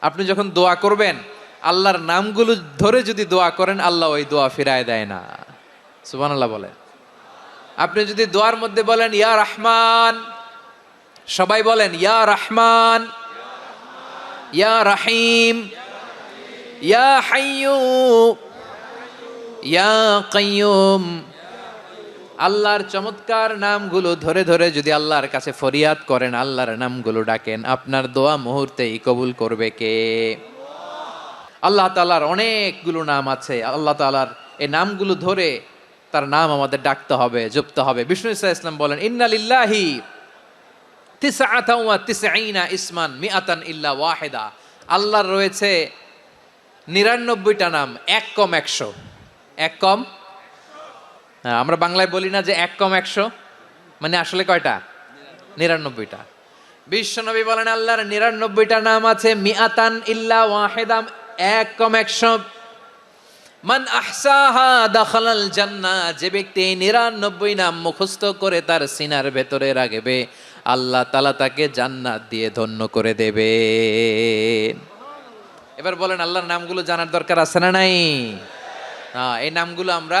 আপনি যখন দোয়া করবেন, আল্লাহর নামগুলো ধরে যদি দোয়া করেন, আল্লাহ ওই দোয়া ফিরায় দেয় না। সুবান আল্লাহ বলেন। আপনি যদি দোয়ার মধ্যে বলেন, ইয়া রহমান, সবাই বলেন, ইয়া রহমান, ইয়া রাহিম, ইয়া হাইয়ু, ইয়া কাইয়ুম আল্লাহর চমৎকার নামগুলো ধরে ধরে যদি আল্লাহর কাছে ফরিয়াদ করেন, আল্লাহর নামগুলো ডাকেন, আপনার দোয়া মুহূর্তেই কবুল করবে কে? আল্লাহ তালার অনেকগুলো নাম আছে। আল্লাহ তালার এই নামগুলো ধরে তার নাম আমাদের ডাকতে হবে, জপতে হবে। বিষ্ণু ইসা ইসলাম বলেন ইন্নালিল্লাহি ইসমান মিআতান ইল্লা ওয়াহিদা। আল্লাহর রয়েছে নিরানব্বইটা নাম, এক কম একশো। এক কম আমরা বাংলায় বলি না যে এক কম একশো মানে আসলে কয়টা? নিরানব্বইটা। বিশ্বনবী বলেন, আল্লাহর নিরানব্বইটা নাম আছে মিয়াতান ইল্লা ওয়াহেদাম, এক কম একশো। মান আহসাহা দাখালাল জান্নাহ, যে ব্যক্তি এই নিরানব্বই নাম মুখস্থ করে তার সিনার ভেতরে রাখবে, আল্লাহ তালা তাকে জান্নাত দিয়ে ধন্য করে দেবে। এবার বলেন, আল্লাহর নামগুলো জানার দরকার আছে না নাই? হ্যাঁ এই নামগুলো আমরা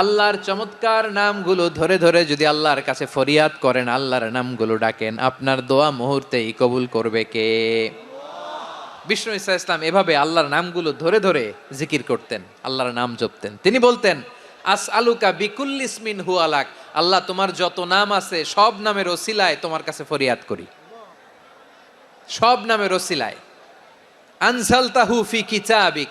আল্লাহর চমৎকার নামগুলো ধরে ধরে যদি আল্লাহর কাছে ফরিয়াদ করেন, আল্লাহর নামগুলো ডাকেন, আপনার দোয়া মুহূর্তেই কবুল করবে কে? বিষ্ণু ইসা ইসলাম এভাবে আল্লাহর নামগুলো ধরে ধরে জিকির করতেন, আল্লাহর নাম জপতেন। তিনি বলতেন আস আলুকা বিকুল ইসমিন হু আলাক আল্লাহ তোমার যত নাম আছে, সব নামের ওসিলায় তোমার কাছে ফরিয়াদ করি। সব নামের ওসিলায়। আনসাল তাহু ফি কিতাবিক।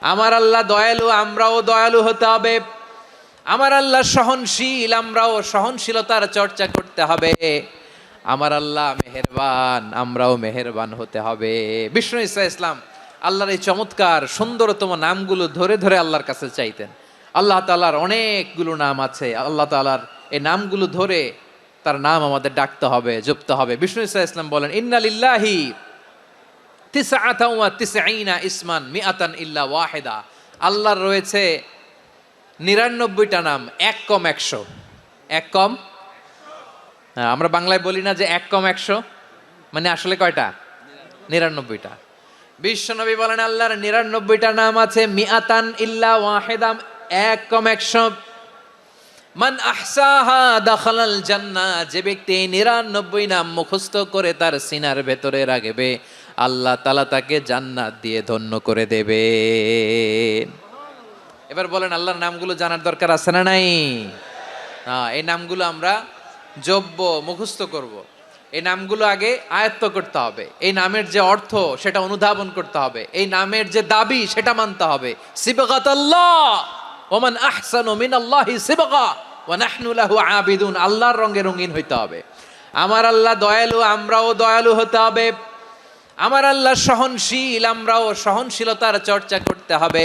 আমার আল্লাহ দয়ালু, আমরাও দয়ালু হতে হবে। আমার আল্লাহ সহনশীল, আমরাও সহনশীলতার চর্চা করতে হবে। আমার আল্লাহ মেহেরবান, আমরাও মেহেরবান হতে হবে। বিষ্ণু ইসা ইসলাম, আল্লাহর এই চমৎকার, সুন্দরতম নামগুলো ধরে ধরে আল্লাহর কাছে চাইতেন। আল্লাহ তালার অনেকগুলো নাম আছে। আল্লাহ তালার এই নামগুলো ধরে তার নাম আমাদের ডাকতে হবে, জপতে হবে। বিষ্ণু ইসা ইসলাম বলেন ইন্নালিল্লাহি তিসঈনা ইসমান মিআতান ইল্লা ওয়াহিদা। আল্লাহর রয়েছে নিরানব্বইটা নাম এক কম একশো। এক কম? হ্যাঁ, আমরা বাংলায় বলি না যে এক কম একশো মানে আসলে কয়টা? নিরানব্বইটা। বিশ্বনবী বলেন আল্লাহর নিরানব্বইটা নাম আছে মিয়াতান ইল্লা ওয়াহেদাম এক কম একশো। মান আহসাহা দাখালাল জান্নাহ যে ব্যক্তি নিরানব্বই নাম মুখস্থ করে তার সিনার ভেতরে রাখবে আল্লাহ তালা তাকে জান্নাত দিয়ে ধন্য করে দেবে। এবার বলেন, আল্লাহর নামগুলো জানার দরকার আছে না নাই? হ্যাঁ এই নামগুলো আমরা যোগ্য মুখস্থ করব। এই নামগুলো আগে আয়ত্ত করতে হবে। এই নামের যে অর্থ, সেটা অনুধাবন করতে হবে। এই নামের যে দাবি, সেটা মানতে হবে। আল্লাহ আবিদুন। আল্লাহর রঙে রঙিন হইতে হবে। আমার আল্লাহ দয়ালু, আমরাও দয়ালু হতে হবে। আমার আল্লাহ সহনশীল, আমরাও সহনশীলতার চর্চা করতে হবে।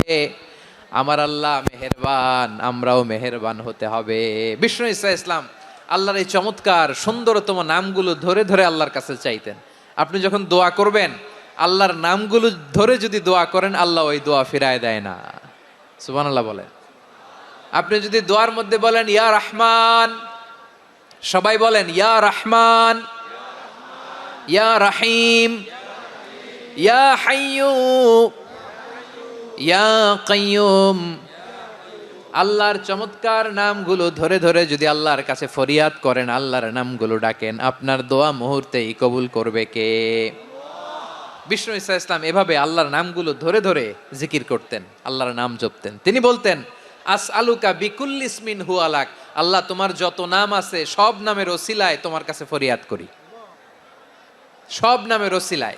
আমার আল্লাহ মেহেরবান, আমরাও মেহেরবান হতে হবে। বিষ্ণু ইসা ইসলাম, আল্লাহর এই চমৎকার, সুন্দরতম নামগুলো ধরে ধরে আল্লাহর কাছে চাইতেন। আপনি যখন দোয়া করবেন, আল্লাহর নামগুলো ধরে যদি দোয়া করেন, আল্লাহ ওই দোয়া ফিরায় দেয় না। সুবান আল্লাহ বলেন। আপনি যদি দোয়ার মধ্যে বলেন, ইয়া রহমান, সবাই বলেন, ইয়া রহমান, ইয়া রাহিম ইয়া হাইয়ু, ইয়া কাইয়ুম। আল্লাহর চমৎকার নামগুলো ধরে ধরে যদি আল্লাহর কাছে ফরিয়াদ করেন, আল্লাহর নামগুলো ডাকেন, আপনার দোয়া মুহূর্তেই কবুল করবে কে? বিষ্ণু ইসা ইসলাম এভাবে আল্লাহর নামগুলো ধরে ধরে জিকির করতেন, আল্লাহর নাম জপতেন। তিনি বলতেন আস আলুকা বিকুল ইসমিন হু আলাক আল্লাহ, তোমার যত নাম আছে, সব নামের ওসিলায় তোমার কাছে ফরিয়াদ করি। সব নামের ওসিলায়।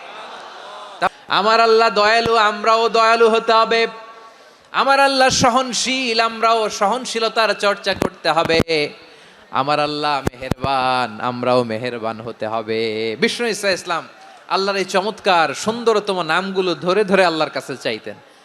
আমার আল্লাহ দয়ালু, আমরাও দয়ালু হতে হবে। আমার আল্লাহ সহনশীল, আমরাও সহনশীলতার চর্চা করতে হবে। আমার আল্লাহ মেহেরবান, আমরাও মেহেরবান হতে হবে। বিষ্ণু ইসা ইসলাম, আল্লাহর এই চমৎকার, সুন্দরতম নামগুলো ধরে ধরে আল্লাহর কাছে চাইতেন।